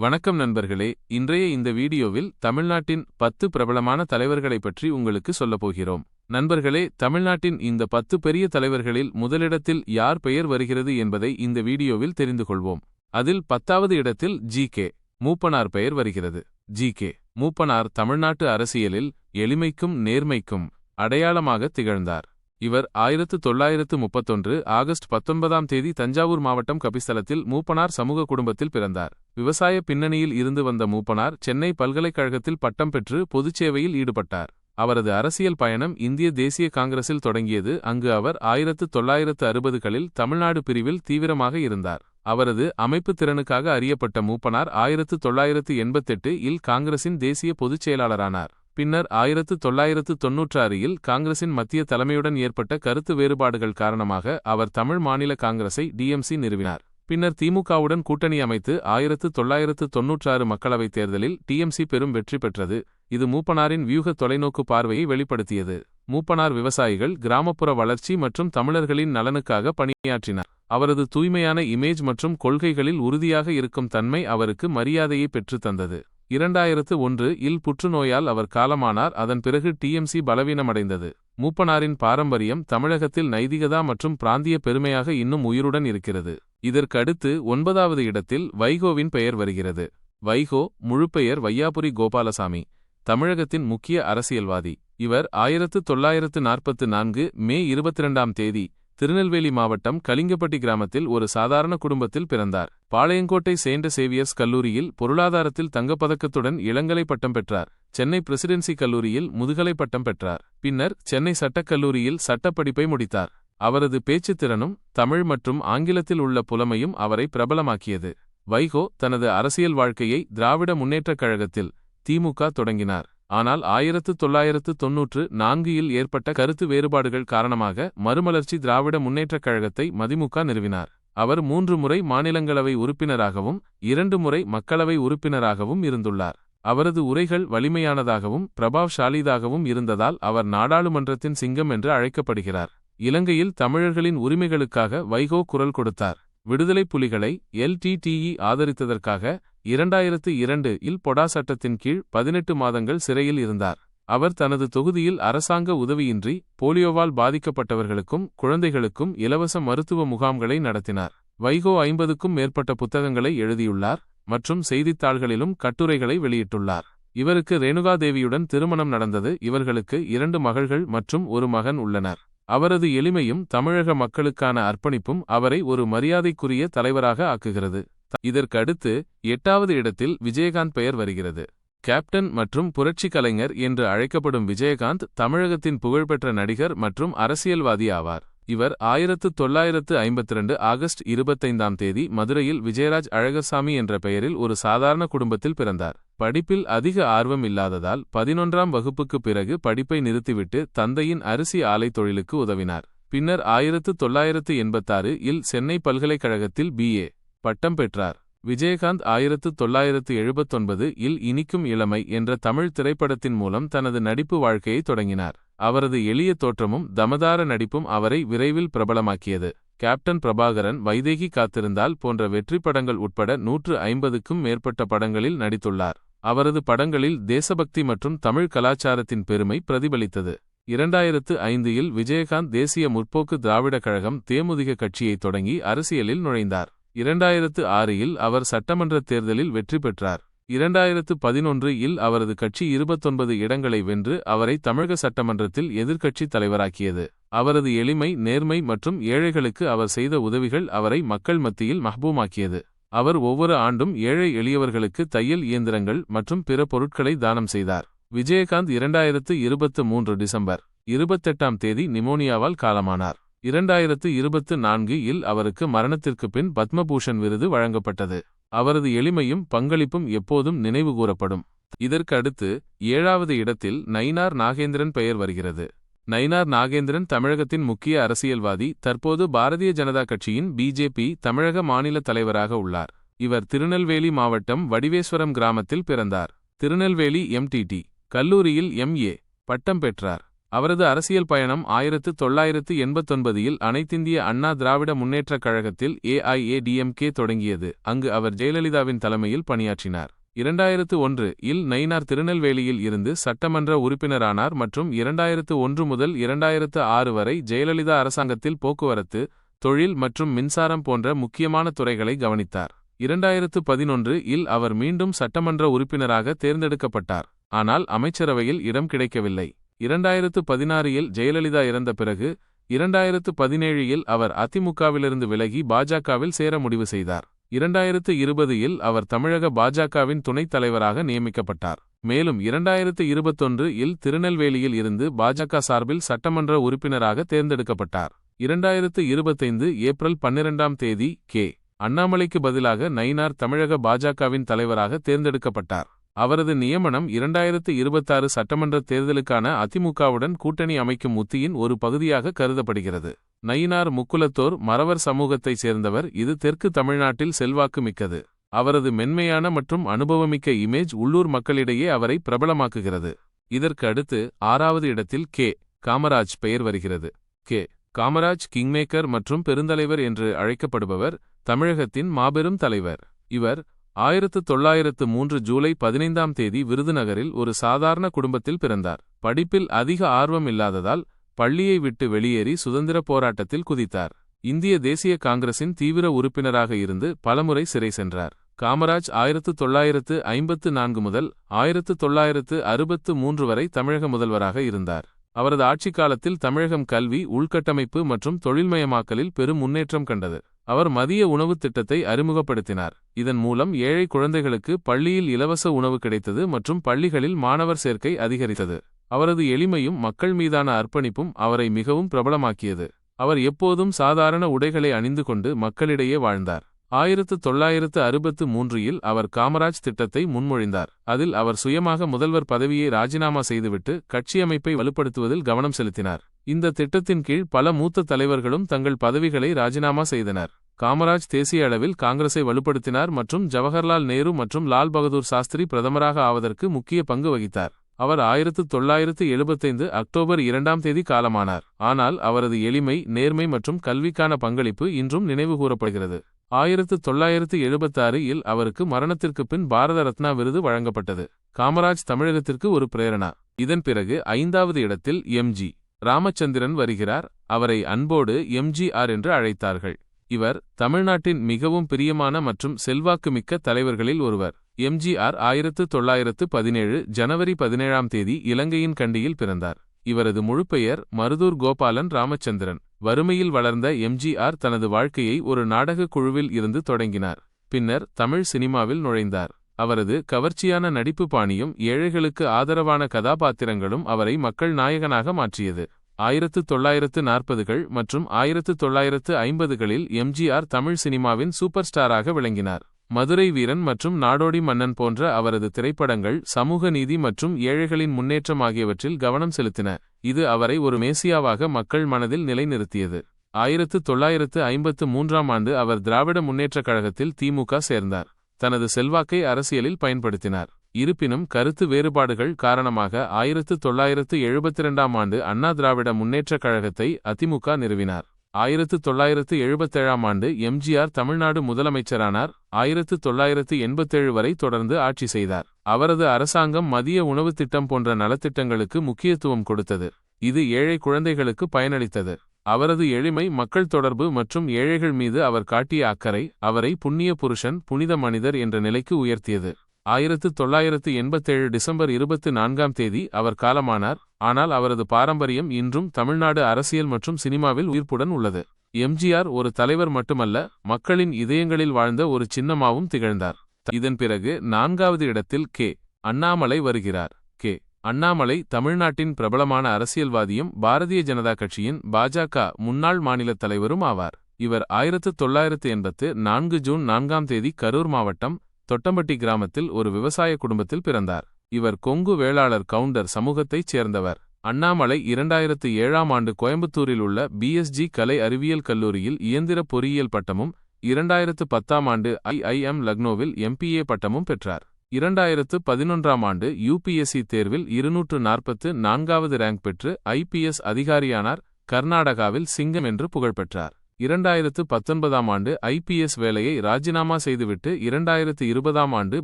வணக்கம் நண்பர்களே இன்றைய இந்த வீடியோவில் தமிழ்நாட்டின் பத்து பிரபலமான தலைவர்களைப் பற்றி உங்களுக்கு சொல்லப் போகிறோம். நண்பர்களே தமிழ்நாட்டின் இந்த பத்து பெரிய தலைவர்களில் முதலிடத்தில் யார் பெயர் வருகிறது என்பதை இந்த வீடியோவில் தெரிந்து கொள்வோம். அதில் பத்தாவது இடத்தில் ஜி கே மூப்பனார் பெயர் வருகிறது. ஜி கே மூப்பனார் தமிழ்நாட்டு அரசியலில் எளிமைக்கும் நேர்மைக்கும் அடையாளமாக திகழ்ந்தார். இவர் ஆயிரத்து தொள்ளாயிரத்து முப்பத்தொன்று ஆகஸ்ட் பத்தொன்பதாம் தேதி தஞ்சாவூர் மாவட்டம் கபிஸ்தலத்தில் மூப்பனார் சமூக குடும்பத்தில் பிறந்தார். விவசாய பின்னணியில் இருந்து வந்த மூப்பனார் சென்னை பல்கலைக்கழகத்தில் பட்டம் பெற்று பொதுச்சேவையில் ஈடுபட்டார். அவரது அரசியல் பயணம் இந்திய தேசிய காங்கிரஸில் தொடங்கியது அங்கு அவர் ஆயிரத்து தொள்ளாயிரத்து அறுபதுகளில் தமிழ்நாடு பிரிவில் தீவிரமாக இருந்தார். அவரது அமைப்பு திறனுக்காக அறியப்பட்ட மூப்பனார் ஆயிரத்து தொள்ளாயிரத்து எண்பத்தெட்டு இல் காங்கிரசின் தேசிய பொதுச் செயலாளரானார். பின்னர் ஆயிரத்து தொள்ளாயிரத்து தொன்னூற்றாறில் காங்கிரசின் மத்திய தலைமையுடன் ஏற்பட்ட கருத்து வேறுபாடுகள் காரணமாக அவர் தமிழ் மாநில காங்கிரஸை டிஎம்சி நிறுவினார். பின்னர் திமுகவுடன் கூட்டணி அமைத்து ஆயிரத்து தொள்ளாயிரத்து தொன்னூற்றாறு மக்களவைத் தேர்தலில் டிஎம்சி பெரும் வெற்றி பெற்றது. இது மூப்பனாரின் வியூக தொலைநோக்கு பார்வையை வெளிப்படுத்தியது. மூப்பனார் விவசாயிகள் கிராமப்புற வளர்ச்சி மற்றும் தமிழர்களின் நலனுக்காக பணியாற்றினார். அவரது தூய்மையான இமேஜ் மற்றும் கொள்கைகளில் உறுதியாக இருக்கும் தன்மை அவருக்கு மரியாதையை பெற்றுத் தந்தது. இரண்டாயிரத்து ஒன்று இல் புற்றுநோயால் அவர் காலமானார். அதன் பிறகு டிஎம்சி பலவீனமடைந்தது. மூப்பனாரின் பாரம்பரியம் தமிழகத்தில் நைதிகதா மற்றும் பிராந்திய பெருமையாக இன்னும் உயிருடன் இருக்கிறது. இதற்கடுத்து ஒன்பதாவது இடத்தில் வைகோவின் பெயர் வருகிறது. வைகோ முழுப்பெயர் வையாபுரி கோபாலசாமி தமிழகத்தின் முக்கிய அரசியல்வாதி. இவர் ஆயிரத்து தொள்ளாயிரத்து நாற்பத்து நான்கு மே இருபத்திரண்டாம் தேதி திருநெல்வேலி மாவட்டம் கலிங்கப்பட்டி கிராமத்தில் ஒரு சாதாரண குடும்பத்தில் பிறந்தார். பாளையங்கோட்டை சேண்ட சேவியர்ஸ் கல்லூரியில் பொருளாதாரத்தில் தங்கப்பதக்கத்துடன் இளங்கலை பட்டம் பெற்றார். சென்னை பிரசிடென்சி கல்லூரியில் முதுகலை பட்டம் பெற்றார். பின்னர் சென்னை சட்டக் கல்லூரியில் சட்டப்படிப்பை முடித்தார். அவரது பேச்சுத்திறனும் தமிழ் மற்றும் ஆங்கிலத்தில் உள்ள புலமையும் அவரை பிரபலமாக்கியது. வைகோ தனது அரசியல் வாழ்க்கையை திராவிட முன்னேற்றக் கழகத்தில் திமுக தொடங்கினார். ஆனால் ஆயிரத்து தொள்ளாயிரத்து தொன்னூற்று நான்கில் ஏற்பட்ட கருத்து வேறுபாடுகள் காரணமாக மறுமலர்ச்சி திராவிட முன்னேற்றக் கழகத்தை மதிமுக நிறுவினார். அவர் மூன்று முறை மாநிலங்களவை உறுப்பினராகவும் இரண்டு முறை மக்களவை உறுப்பினராகவும் இருந்துள்ளார். அவரது உரைகள் வலிமையானதாகவும் பிரபாவ்ஷாலிதாகவும் இருந்ததால் அவர் நாடாளுமன்றத்தின் சிங்கம் என்று அழைக்கப்படுகிறார். இலங்கையில் தமிழர்களின் உரிமைகளுக்காக வைகோ குரல் கொடுத்தார். விடுதலை புலிகளை எல்டிடிஇ ஆதரித்ததற்காக இரண்டாயிரத்து இரண்டு இல் பொடா சட்டத்தின் கீழ் பதினெட்டு மாதங்கள் சிறையில் இருந்தார். அவர் தனது தொகுதியில் அரசாங்க உதவியின்றி போலியோவால் பாதிக்கப்பட்டவர்களுக்கும் குழந்தைகளுக்கும் இலவச மருத்துவ முகாம்களை நடத்தினார். வைகோ ஐம்பதுக்கும் மேற்பட்ட புத்தகங்களை எழுதியுள்ளார் மற்றும் செய்தித்தாள்களிலும் கட்டுரைகளை வெளியிட்டுள்ளார். இவருக்கு ரேணுகாதேவியுடன் திருமணம் நடந்தது. இவர்களுக்கு இரண்டு மகள்கள் மற்றும் ஒரு மகன் உள்ளனர். அவரது எளிமையும் தமிழக மக்களுக்கான அர்ப்பணிப்பும் அவரை ஒரு மரியாதைக்குரிய தலைவராக ஆக்குகிறது. இதற்கடுத்து எட்டாவது இடத்தில் விஜயகாந்த் பெயர் வருகிறது. கேப்டன் மற்றும் புரட்சி கலைஞர் என்று அழைக்கப்படும் விஜயகாந்த் தமிழகத்தின் புகழ்பெற்ற நடிகர் மற்றும் அரசியல்வாதி ஆவார். இவர் ஆயிரத்து தொள்ளாயிரத்து ஐம்பத்திரண்டு ஆகஸ்ட் இருபத்தைந்தாம் தேதி மதுரையில் விஜயராஜ் அழகசாமி என்ற பெயரில் ஒரு சாதாரண குடும்பத்தில் பிறந்தார். படிப்பில் அதிக ஆர்வம் இல்லாததால் பதினொன்றாம் வகுப்புக்கு பிறகு படிப்பை நிறுத்திவிட்டு தந்தையின் அரிசி ஆலை தொழிலுக்கு உதவினார். பின்னர் ஆயிரத்து தொள்ளாயிரத்து எண்பத்தாறு இல் சென்னை பல்கலைக்கழகத்தில் பிஏ பட்டம் பெற்றார். விஜயகாந்த் ஆயிரத்து தொள்ளாயிரத்து எழுபத்தொன்பது இல் இனிக்கும் இளமை என்ற தமிழ் திரைப்படத்தின் மூலம் தனது நடிப்பு வாழ்க்கையை தொடங்கினார். அவரது எளிய தோற்றமும் தமதார நடிப்பும் அவரை விரைவில் பிரபலமாக்கியது. கேப்டன் பிரபாகரன் வைதேகி காத்திருந்தால் போன்ற வெற்றி படங்கள் உட்பட நூற்று ஐம்பதுக்கும் மேற்பட்ட படங்களில் நடித்துள்ளார். அவரது படங்களில் தேசபக்தி மற்றும் தமிழ் கலாச்சாரத்தின் பெருமை பிரதிபலித்தது. இரண்டாயிரத்து ஐந்தில் விஜயகாந்த் தேசிய முற்போக்கு திராவிடக் கழகம் தேமுதிக கட்சியை தொடங்கி அரசியலில் நுழைந்தார். இரண்டாயிரத்து ஆறில் அவர் சட்டமன்ற தேர்தலில் வெற்றி பெற்றார். இரண்டாயிரத்து பதினொன்று இல் அவரது கட்சி இருபத்தொன்பது இடங்களை வென்று அவரை தமிழக சட்டமன்றத்தில் எதிர்க்கட்சித் தலைவராக்கியது. அவரது எளிமை நேர்மை மற்றும் ஏழைகளுக்கு அவர் செய்த உதவிகள் அவரை மக்கள் மத்தியில் மஹ்பூமாக்கியது. அவர் ஒவ்வொரு ஆண்டும் ஏழை எளியவர்களுக்கு தையல் இயந்திரங்கள் மற்றும் பிற பொருட்களை தானம் செய்தார். விஜயகாந்த் இரண்டாயிரத்து இருபத்து மூன்று டிசம்பர் இருபத்தெட்டாம் தேதி நிமோனியாவால் காலமானார். இரண்டாயிரத்து இருபத்து நான்கு இல் அவருக்கு மரணத்திற்கு பின் பத்மபூஷன் விருது வழங்கப்பட்டது. அவரது எளிமையும் பங்களிப்பும் எப்போதும் நினைவுகூரப்படும். இதற்கடுத்து ஏழாவது இடத்தில் நயினார் நாகேந்திரன் பெயர் வருகிறது. நயினார் நாகேந்திரன் தமிழகத்தின் முக்கிய அரசியல்வாதி தற்போது பாரதிய ஜனதா கட்சியின் பிஜேபி தமிழக மாநில தலைவராக உள்ளார். இவர் திருநெல்வேலி மாவட்டம் வடிவேஸ்வரம் கிராமத்தில் பிறந்தார். திருநெல்வேலி எம்டிடி கல்லூரியில் எம்ஏ பட்டம் பெற்றார். அவரது அரசியல் பயணம் ஆயிரத்து தொள்ளாயிரத்து எண்பத்தொன்பதில் அனைத்திந்திய அண்ணா திராவிட முன்னேற்றக் கழகத்தில் ஏஐஏடிஎம்கே தொடங்கியது. அங்கு அவர் ஜெயலலிதாவின் தலைமையில் பணியாற்றினார். இரண்டாயிரத்து ஒன்று இல் நயினார் திருநெல்வேலியில் இருந்து சட்டமன்ற உறுப்பினரானார் மற்றும் இரண்டாயிரத்து ஒன்று முதல் இரண்டாயிரத்து ஆறு வரை ஜெயலலிதா அரசாங்கத்தில் போக்குவரத்து தொழில் மற்றும் மின்சாரம் போன்ற முக்கியமான துறைகளை கவனித்தார். இரண்டாயிரத்து பதினொன்று இல் அவர் மீண்டும் சட்டமன்ற உறுப்பினராக தேர்ந்தெடுக்கப்பட்டார். ஆனால் அமைச்சரவையில் இடம் கிடைக்கவில்லை. இரண்டாயிரத்து பதினாறில் ஜெயலலிதா இறந்த பிறகு இரண்டாயிரத்து பதினேழில் அவர் அதிமுகவிலிருந்து விலகி பாஜகவில் சேர முடிவு செய்தார். இரண்டாயிரத்து இருபதில் அவர் தமிழக பாஜகவின் துணைத் தலைவராக நியமிக்கப்பட்டார். மேலும் இரண்டாயிரத்து இருபத்தொன்று இல் திருநெல்வேலியில் இருந்து பாஜக சார்பில் சட்டமன்ற உறுப்பினராக தேர்ந்தெடுக்கப்பட்டார். இரண்டாயிரத்து இருபத்தைந்து ஏப்ரல் பன்னிரெண்டாம் தேதி கே. அண்ணாமலைக்கு பதிலாக நயினார் தமிழக பாஜகவின் தலைவராக தேர்ந்தெடுக்கப்பட்டார். அவரது நியமனம் இரண்டாயிரத்து இருபத்தாறு சட்டமன்ற தேர்தலுக்கான அதிமுகவுடன் கூட்டணி அமைக்கும் உத்தியின் ஒரு பகுதியாக கருதப்படுகிறது. நயினார் முக்குலத்தோர் மறவர் சமூகத்தைச் சேர்ந்தவர். இது தெற்கு தமிழ்நாட்டில் செல்வாக்கு மிக்கது அவரது மென்மையான மற்றும் அனுபவமிக்க இமேஜ் உள்ளூர் மக்களிடையே அவரை பிரபலமாக்குகிறது. இதற்கு அடுத்து ஆறாவது இடத்தில் கே. காமராஜ் பெயர் வருகிறது. கே. காமராஜ் கிங்மேக்கர் மற்றும் பெருந்தலைவர் என்று அழைக்கப்படுபவர் தமிழகத்தின் மாபெரும் தலைவர். இவர் ஆயிரத்து தொள்ளாயிரத்து மூன்று ஜூலை பதினைந்தாம் தேதி விருதுநகரில் ஒரு சாதாரண குடும்பத்தில் பிறந்தார். படிப்பில் அதிக ஆர்வம் இல்லாததால் பள்ளியை விட்டு வெளியேறி சுதந்திரப் போராட்டத்தில் குதித்தார். இந்திய தேசிய காங்கிரசின் தீவிர உறுப்பினராக இருந்து பலமுறை சிறை சென்றார். காமராஜ் ஆயிரத்து தொள்ளாயிரத்து ஐம்பத்து நான்கு முதல் ஆயிரத்து தொள்ளாயிரத்து அறுபத்து மூன்று வரை தமிழக முதல்வராக இருந்தார். அவரது ஆட்சிக் காலத்தில் தமிழகம் கல்வி உள்கட்டமைப்பு மற்றும் தொழில்மயமாக்கலில் பெரும் முன்னேற்றம் கண்டது. அவர் மதிய உணவுத் திட்டத்தை அறிமுகப்படுத்தினார். இதன் மூலம் ஏழை குழந்தைகளுக்கு பள்ளியில் இலவச உணவு கிடைத்தது மற்றும் பள்ளிகளில் மாணவர் சேர்க்கை அதிகரித்தது. அவரது எளிமையும் மக்கள் மீதான அர்ப்பணிப்பும் அவரை மிகவும் பிரபலமாக்கியது. அவர் எப்போதும் சாதாரண உடைகளை அணிந்து கொண்டு மக்களிடையே வாழ்ந்தார். ஆயிரத்து தொள்ளாயிரத்து அறுபத்து மூன்றில் அவர் காமராஜ் திட்டத்தை முன்மொழிந்தார். அதில் அவர் சுயமாக முதல்வர் பதவியை ராஜினாமா செய்துவிட்டு கட்சியமைப்பை வலுப்படுத்துவதில் கவனம் செலுத்தினார். இந்த திட்டத்தின் கீழ் பல மூத்த தலைவர்களும் தங்கள் பதவிகளை ராஜினாமா செய்தனர். காமராஜ் தேசிய அளவில் காங்கிரஸை வலுப்படுத்தினார் மற்றும் ஜவஹர்லால் நேரு மற்றும் லால் பகதூர் சாஸ்திரி பிரதமராக ஆவதற்கு முக்கிய பங்கு வகித்தார். அவர் ஆயிரத்து தொள்ளாயிரத்து எழுபத்தைந்து அக்டோபர் இரண்டாம் தேதி காலமானார். ஆனால் அவரது எளிமை நேர்மை மற்றும் கல்விக்கான பங்களிப்பு இன்றும் நினைவுகூரப்படுகிறது. ஆயிரத்து தொள்ளாயிரத்து எழுபத்தாறு இல் அவருக்கு மரணத்திற்கு பின் பாரத ரத்னா விருது வழங்கப்பட்டது. காமராஜ் தமிழகத்திற்கு ஒரு பிரேரணா. இதன் பிறகு ஐந்தாவது இடத்தில் எம்ஜி ராமச்சந்திரன் வருகிறார். அவரை அன்போடு எம்ஜிஆர் என்று அழைத்தார்கள். இவர் தமிழ்நாட்டின் மிகவும் பிரியமான மற்றும் செல்வாக்குமிக்க தலைவர்களில் ஒருவர். எம்ஜிஆர் ஆயிரத்து தொள்ளாயிரத்து பதினேழு ஜனவரி பதினேழாம் தேதி இலங்கையின் கண்டியில் பிறந்தார். இவரது முழுப்பெயர் மருதூர் கோபாலன் ராமச்சந்திரன். வறுமையில் வளர்ந்த எம்ஜிஆர் தனது வாழ்க்கையை ஒரு நாடகக் குழுவில் இருந்து தொடங்கினார். பின்னர் தமிழ் சினிமாவில் நுழைந்தார். அவரது கவர்ச்சியான நடிப்பு பாணியும் ஏழைகளுக்கு ஆதரவான கதாபாத்திரங்களும் அவரை மக்கள் நாயகனாக மாற்றியது. ஆயிரத்து தொள்ளாயிரத்து நாற்பதுகள் மற்றும் ஆயிரத்து தொள்ளாயிரத்து ஐம்பதுகளில் எம்ஜிஆர் தமிழ் சினிமாவின் சூப்பர் ஸ்டாராக விளங்கினார். மதுரை வீரன் மற்றும் நாடோடி மன்னன் போன்ற அவரது திரைப்படங்கள் சமூக நீதி மற்றும் ஏழைகளின் முன்னேற்றம் ஆகியவற்றில் கவனம் செலுத்தின. இது அவரை ஒரு மேசியாவாக மக்கள் மனதில் நிலைநிறுத்தியது. ஆயிரத்து தொள்ளாயிரத்து ஐம்பத்து மூன்றாம் ஆண்டு அவர் திராவிட முன்னேற்றக் கழகத்தில் திமுக சேர்ந்தார். தனது செல்வாக்கை அரசியலில் பயன்படுத்தினார். இருப்பினும் கருத்து வேறுபாடுகள் காரணமாக ஆயிரத்து தொள்ளாயிரத்து எழுபத்திரண்டாம் ஆண்டு அண்ணா திராவிட முன்னேற்றக் கழகத்தை அதிமுக நிறுவினார். ஆயிரத்து தொள்ளாயிரத்து எழுபத்தேழாம் ஆண்டு எம்ஜிஆர் தமிழ்நாடு முதலமைச்சரானார். ஆயிரத்து தொள்ளாயிரத்து எண்பத்தேழு வரை தொடர்ந்து ஆட்சி செய்தார். அவரது அரசாங்கம் மதிய உணவுத் திட்டம் போன்ற நலத்திட்டங்களுக்கு முக்கியத்துவம் கொடுத்தது. இது ஏழை குழந்தைகளுக்கு பயனளித்தது. அவரது எளிமை மக்கள் தொடர்பு மற்றும் ஏழைகள் மீது அவர் காட்டிய அக்கறை அவரை புண்ணிய புருஷன் புனித மனிதர் என்ற நிலைக்கு உயர்த்தியது. ஆயிரத்து தொள்ளாயிரத்து எண்பத்தேழு டிசம்பர் இருபத்து நான்காம் தேதி அவர் காலமானார். ஆனால் அவரது பாரம்பரியம் இன்றும் தமிழ்நாடு அரசியல் மற்றும் சினிமாவில் உயிர்ப்புடன் உள்ளது. எம்ஜிஆர் ஒரு தலைவர் மட்டுமல்ல மக்களின் இதயங்களில் வாழ்ந்த ஒரு சின்னமாவும் திகழ்ந்தார். இதன் பிறகு நான்காவது இடத்தில் கே. அண்ணாமலை வருகிறார். கே. அண்ணாமலை தமிழ்நாட்டின் பிரபலமான அரசியல்வாதியும் பாரதிய ஜனதா கட்சியின் பாஜக முன்னாள் மாநில தலைவரும் ஆவார். இவர் ஆயிரத்து தொள்ளாயிரத்து எண்பத்து நான்கு ஜூன் நான்காம் தேதி கரூர் மாவட்டம் தொட்டம்பட்டி கிராமத்தில் ஒரு விவசாய குடும்பத்தில் பிறந்தார். இவர் கொங்கு வேளாளர் கவுண்டர் சமூகத்தைச் சேர்ந்தவர். அண்ணாமலை இரண்டாயிரத்து ஏழாம் ஆண்டு கோயம்புத்தூரில் உள்ள பிஎஸ்ஜி கலை அறிவியல் கல்லூரியில் இயந்திர பொறியியல் பட்டமும் இரண்டாயிரத்து பத்தாம் ஆண்டு ஐஐஎம் லக்னோவில் எம்பிஏ பட்டமும் பெற்றார். இரண்டாயிரத்து பதினொன்றாம் ஆண்டு யுபிஎஸ்சி தேர்வில் இருநூற்று நாற்பத்து நான்காவது ரேங்க் பெற்று ஐபிஎஸ் அதிகாரியானார். கர்நாடகாவில் சிங்கம் என்று புகழ்பெற்றார். இரண்டாயிரத்து பத்தொன்பதாம் ஆண்டு ஐபிஎஸ் வேலையை ராஜினாமா செய்துவிட்டு இரண்டாயிரத்து இருபதாம் ஆண்டு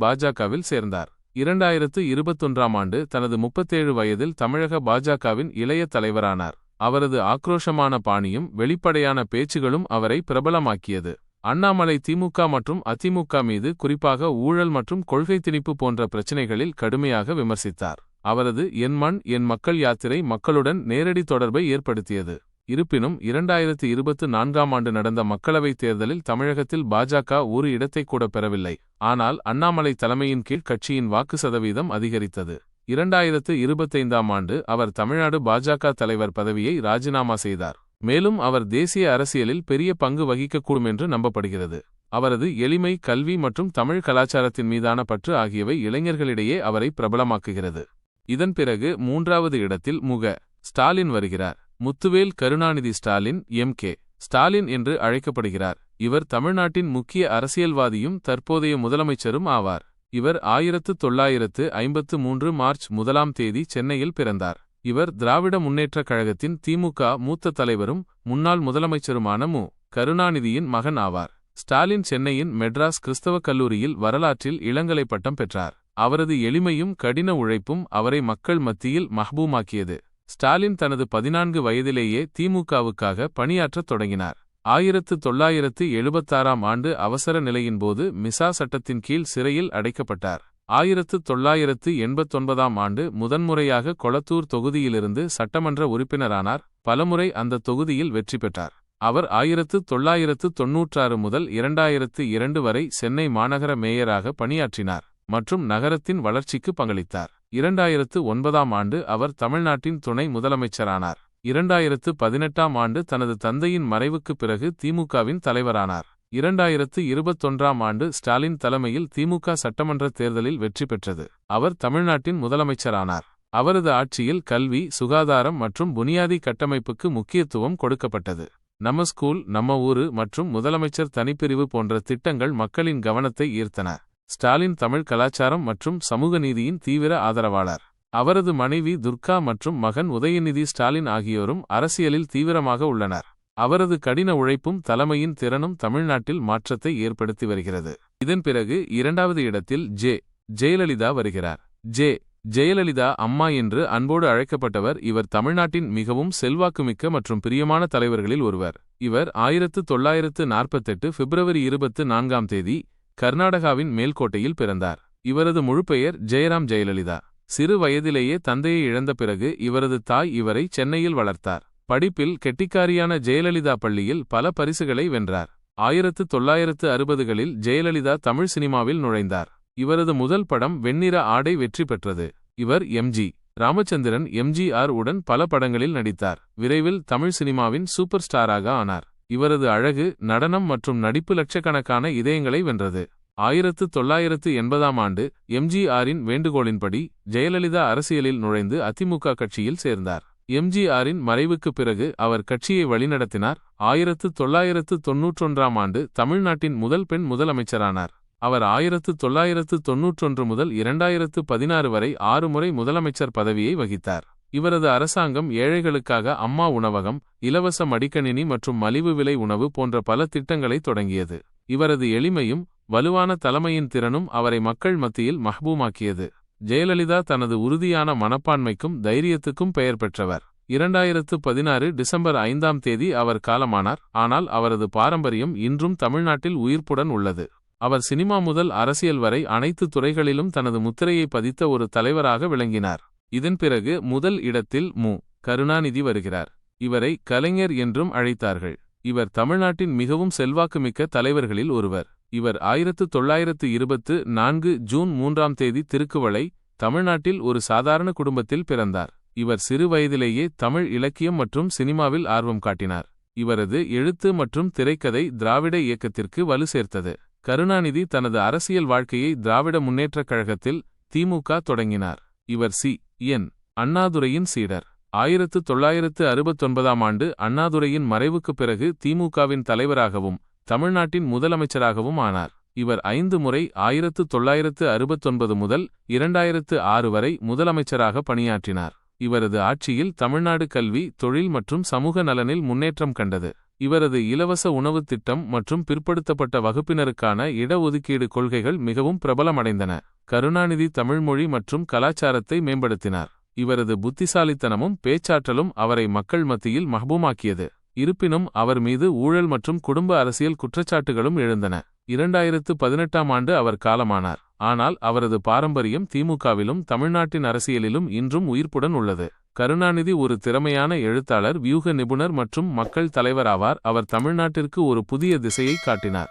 பாஜகவில் சேர்ந்தார். இரண்டாயிரத்து இருபத்தொன்றாம் ஆண்டு தனது முப்பத்தேழு வயதில் தமிழக பாஜகவின் இளைய தலைவரானார். அவரது ஆக்ரோஷமான பாணியும் வெளிப்படையான பேச்சுகளும் அவரை பிரபலமாக்கியது. அண்ணாமலை திமுக மற்றும் அதிமுக மீது குறிப்பாக ஊழல் மற்றும் கொள்கை திணிப்பு போன்ற பிரச்சினைகளில் கடுமையாக விமர்சித்தார். அவரது என் மண் என் மக்கள் யாத்திரை மக்களுடன் நேரடி தொடர்பை ஏற்படுத்தியது. இருப்பினும் இரண்டாயிரத்து இருபத்து நான்காம் ஆண்டு நடந்த மக்களவைத் தேர்தலில் தமிழகத்தில் பாஜக ஒரு இடத்தை கூட பெறவில்லை. ஆனால் அண்ணாமலை தலைமையின் கீழ் கட்சியின் வாக்கு சதவீதம் அதிகரித்தது. இரண்டாயிரத்து இருபத்தைந்தாம் ஆண்டு அவர் தமிழ்நாடு பாஜக தலைவர் பதவியை ராஜினாமா செய்தார். மேலும் அவர் தேசிய அரசியலில் பெரிய பங்கு வகிக்கக்கூடும் என்று நம்பப்படுகிறது. அவரது எளிமை கல்வி மற்றும் தமிழ் கலாச்சாரத்தின் மீதான பற்று ஆகியவை இளைஞர்களிடையே அவரை பிரபலமாக்குகிறது. இதன் பிறகு மூன்றாவது இடத்தில் முக ஸ்டாலின் வருகிறார். முத்துவேல் கருணாநிதி ஸ்டாலின் எம். கே. ஸ்டாலின் என்று அழைக்கப்படுகிறார். இவர் தமிழ்நாட்டின் முக்கிய அரசியல்வாதியும் தற்போதைய முதலமைச்சரும் ஆவார். இவர் ஆயிரத்து தொள்ளாயிரத்து ஐம்பத்து மூன்று மார்ச் முதலாம் தேதி சென்னையில் பிறந்தார். இவர் திராவிட முன்னேற்றக் கழகத்தின் திமுக மூத்த தலைவரும் முன்னாள் முதலமைச்சருமான மு. கருணாநிதியின் மகன் ஆவார். ஸ்டாலின் சென்னையின் மெட்ராஸ் கிறிஸ்தவ கல்லூரியில் வரலாற்றில் இளங்கலை பட்டம் பெற்றார். அவரது எளிமையும் கடின உழைப்பும் அவரை மக்கள் மத்தியில் மஹ்பூமாக்கியது. ஸ்டாலின் தனது பதினான்கு வயதிலேயே திமுகவுக்காக பணியாற்றத் தொடங்கினார். ஆயிரத்து தொள்ளாயிரத்து எழுபத்தாறாம் ஆண்டு அவசர நிலையின்போது மிசா சட்டத்தின் கீழ் சிறையில் அடைக்கப்பட்டார். ஆயிரத்து தொள்ளாயிரத்து எண்பத்தொன்பதாம் ஆண்டு முதன்முறையாக கொளத்தூர் தொகுதியிலிருந்து சட்டமன்ற உறுப்பினரானார். பலமுறை அந்த தொகுதியில் வெற்றி பெற்றார். அவர் ஆயிரத்து தொள்ளாயிரத்து தொன்னூற்றாறு முதல் இரண்டாயிரத்து இரண்டு வரை சென்னை மாநகர மேயராக பணியாற்றினார் மற்றும் நகரத்தின் வளர்ச்சிக்கு பங்களித்தார். இரண்டாயிரத்து ஒன்பதாம் ஆண்டு அவர் தமிழ்நாட்டின் துணை முதலமைச்சரானார். இரண்டாயிரத்து பதினெட்டாம் ஆண்டு தனது தந்தையின் மறைவுக்குப் பிறகு திமுகவின் தலைவரானார். இரண்டாயிரத்து இருபத்தொன்றாம் ஆண்டு ஸ்டாலின் தலைமையில் திமுக சட்டமன்ற தேர்தலில் வெற்றி பெற்றது. அவர் தமிழ்நாட்டின் முதலமைச்சரானார். அவரது ஆட்சியில் கல்வி சுகாதாரம் மற்றும் புனியாதி கட்டமைப்புக்கு முக்கியத்துவம் கொடுக்கப்பட்டது. நம்ம ஸ்கூல் நம்ம ஊரு மற்றும் முதலமைச்சர் தனிப்பிரிவு போன்ற திட்டங்கள் மக்களின் கவனத்தை ஈர்த்தன. ஸ்டாலின் தமிழ் கலாச்சாரம் மற்றும் சமூக நீதியின் தீவிர ஆதரவாளர். அவரது மனைவி துர்கா மற்றும் மகன் உதயநிதி ஸ்டாலின் ஆகியோரும் அரசியலில் தீவிரமாக உள்ளனர். அவரது கடின உழைப்பும் தலைமையின் திறனும் தமிழ்நாட்டில் மாற்றத்தை ஏற்படுத்தி வருகிறது. இதன் பிறகு இரண்டாவது இடத்தில் ஜே ஜெயலலிதா வருகிறார். ஜே ஜெயலலிதா அம்மா என்று அன்போடு அழைக்கப்பட்டவர் இவர் தமிழ்நாட்டின் மிகவும் செல்வாக்குமிக்க மற்றும் பிரியமான தலைவர்களில் ஒருவர். இவர் ஆயிரத்து தொள்ளாயிரத்து நாற்பத்தெட்டு பிப்ரவரி இருபத்து நான்காம் தேதி கர்நாடகாவின் மேல்கோட்டையில் பிறந்தார். இவரது முழுப்பெயர் ஜெயராம் ஜெயலலிதா. சிறு வயதிலேயே தந்தையை இழந்த பிறகு இவரது தாய் இவரை சென்னையில் வளர்த்தார். படிப்பில் கெட்டிக்காரியான ஜெயலலிதா பள்ளியில் பல பரிசுகளை வென்றார். ஆயிரத்து தொள்ளாயிரத்து அறுபதுகளில் ஜெயலலிதா தமிழ் சினிமாவில் நுழைந்தார். இவரது முதல் படம் வெண்ணிற ஆடை வெற்றி பெற்றது. இவர் எம்ஜி ராமச்சந்திரன் எம்ஜிஆர் உடன் பல படங்களில் நடித்தார். விரைவில் தமிழ் சினிமாவின் சூப்பர் ஸ்டாராக ஆனார். இவரது அழகு நடனம் மற்றும் நடிப்பு லட்சக்கணக்கான இதயங்களை வென்றது. ஆயிரத்து தொள்ளாயிரத்து எண்பதாம் ஆண்டு எம்ஜிஆரின் வேண்டுகோளின்படி ஜெயலலிதா அரசியலில் நுழைந்து அதிமுக கட்சியில் சேர்ந்தார். எம்ஜிஆரின் மறைவுக்குப் பிறகு அவர் கட்சியை வழிநடத்தினார். ஆயிரத்து தொள்ளாயிரத்து தொன்னூற்றொன்றாம் ஆண்டு தமிழ்நாட்டின் முதல் பெண் முதலமைச்சரானார். அவர் ஆயிரத்து தொள்ளாயிரத்து தொன்னூற்றொன்று முதல் இரண்டாயிரத்து பதினாறு வரை ஆறு முறை முதலமைச்சர் பதவியை வகித்தார். இவரது அரசாங்கம் ஏழைகளுக்காக அம்மா உணவகம் இலவச மடிக்கணினி மற்றும் மலிவு விலை உணவு போன்ற பல திட்டங்களை தொடங்கியது. இவரது எளிமையும் வலுவான தலைமையின் திறனும் அவரை மக்கள் மத்தியில் மஹ்பூமாக்கியது. ஜெயலலிதா தனது உறுதியான மனப்பான்மைக்கும் தைரியத்துக்கும் பெயர் பெற்றவர். இரண்டாயிரத்து பதினாறு டிசம்பர் ஐந்தாம் தேதி அவர் காலமானார். ஆனால் அவரது பாரம்பரியம் இன்றும் தமிழ்நாட்டில் உயிர்ப்புடன் உள்ளது. அவர் சினிமா முதல் அரசியல் வரை அனைத்து துறைகளிலும் தனது முத்திரையை பதித்த ஒரு தலைவராக விளங்கினார். இதன் பிறகு முதல் இடத்தில் மு. கருணாநிதி வருகிறார். இவரை கலைஞர் என்றும் அழைத்தார்கள். இவர் தமிழ்நாட்டின் மிகவும் செல்வாக்குமிக்க தலைவர்களில் ஒருவர். இவர் ஆயிரத்து தொள்ளாயிரத்து இருபத்து நான்கு ஜூன் மூன்றாம் தேதி திருக்குவளை தமிழ்நாட்டில் ஒரு சாதாரண குடும்பத்தில் பிறந்தார். இவர் சிறு வயதிலேயே தமிழ் இலக்கியம் மற்றும் சினிமாவில் ஆர்வம் காட்டினார். இவரது எழுத்து மற்றும் திரைக்கதை திராவிட இயக்கத்திற்கு வலு சேர்த்தது. கருணாநிதி தனது அரசியல் வாழ்க்கையை திராவிட முன்னேற்றக் கழகத்தில் திமுக தொடங்கினார். இவர் சி. என் அண்ணாதுரையின் சீடர். ஆயிரத்து தொள்ளாயிரத்து அறுபத்தொன்பதாம் ஆண்டு அண்ணாதுரையின் மறைவுக்குப் பிறகு திமுகவின் தலைவராகவும் தமிழ்நாட்டின் முதலமைச்சராகவும் ஆனார். இவர் ஐந்து முறை ஆயிரத்து தொள்ளாயிரத்து அறுபத்தொன்பது முதல் இரண்டாயிரத்து ஆறு வரை முதலமைச்சராக பணியாற்றினார். இவரது ஆட்சியில் தமிழ்நாடு கல்வி தொழில் மற்றும் சமூக நலனில் முன்னேற்றம் கண்டது. இவரது இலவச உணவுத் திட்டம் மற்றும் பிற்படுத்தப்பட்ட வகுப்பினருக்கான இடஒதுக்கீடு கொள்கைகள் மிகவும் பிரபலமடைந்தன. கருணாநிதி தமிழ்மொழி மற்றும் கலாச்சாரத்தை மேம்படுத்தினார். இவரது புத்திசாலித்தனமும் பேச்சாற்றலும் அவரை மக்கள் மத்தியில் மஹபூமாக்கியது. இருப்பினும் அவர் மீது ஊழல் மற்றும் குடும்ப அரசியல் குற்றச்சாட்டுகளும் எழுந்தன. இரண்டாயிரத்து பதினெட்டாம் ஆண்டு அவர் காலமானார். ஆனால் அவரது பாரம்பரியம் திமுகவிலும் தமிழ்நாட்டின் அரசியலிலும் இன்றும் உயிர்ப்புடன் உள்ளது. கருணாநிதி ஒரு திறமையான எழுத்தாளர் வியூக நிபுணர் மற்றும் மக்கள் தலைவராவார் அவர் தமிழ்நாட்டிற்கு ஒரு புதிய திசையை காட்டினார்.